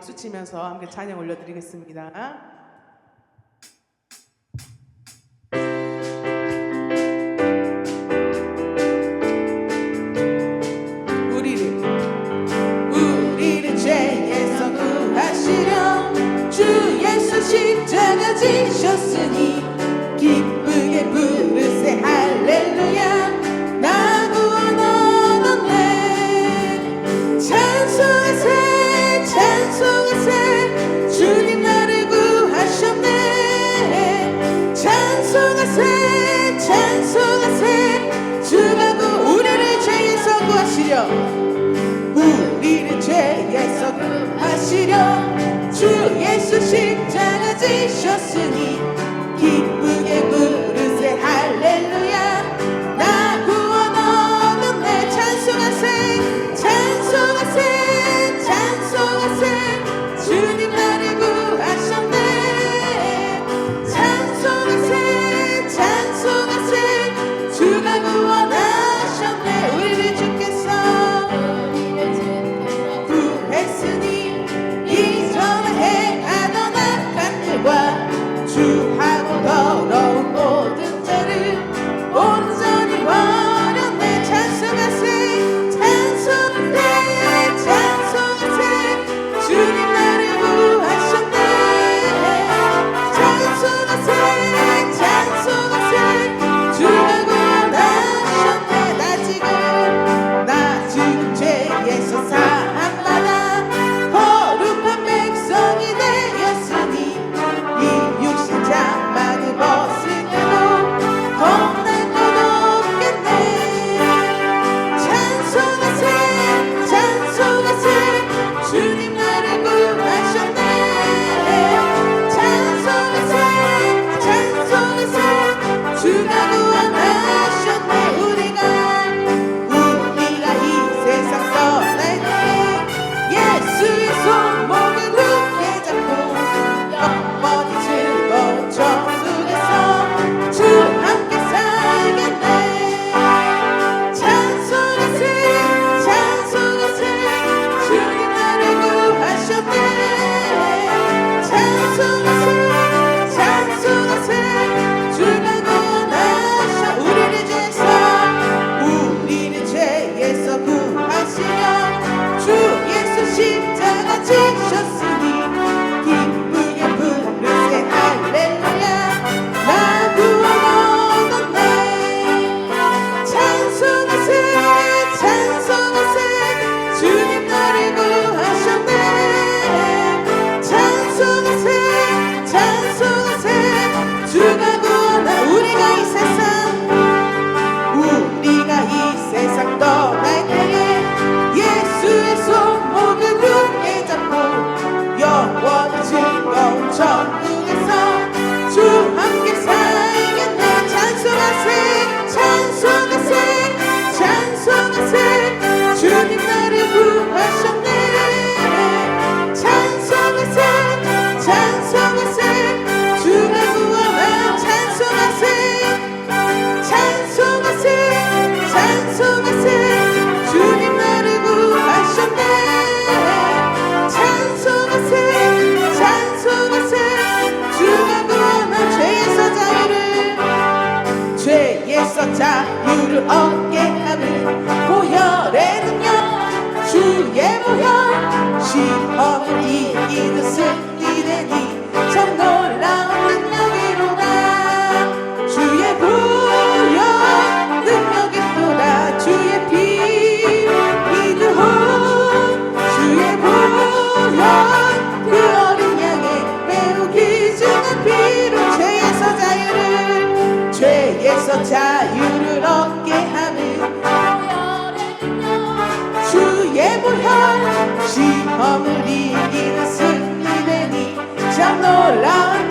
박수 치면서 함께 찬양 올려드리겠습니다. 십자가 지셨으니 Yes, 자유를 얻게 하는 보혈의 능력 주의 보혈. 시험을 이기는 승리되니 참 놀라운 능력 mamma vi, di nascondere, di ciandola.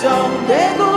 확정되고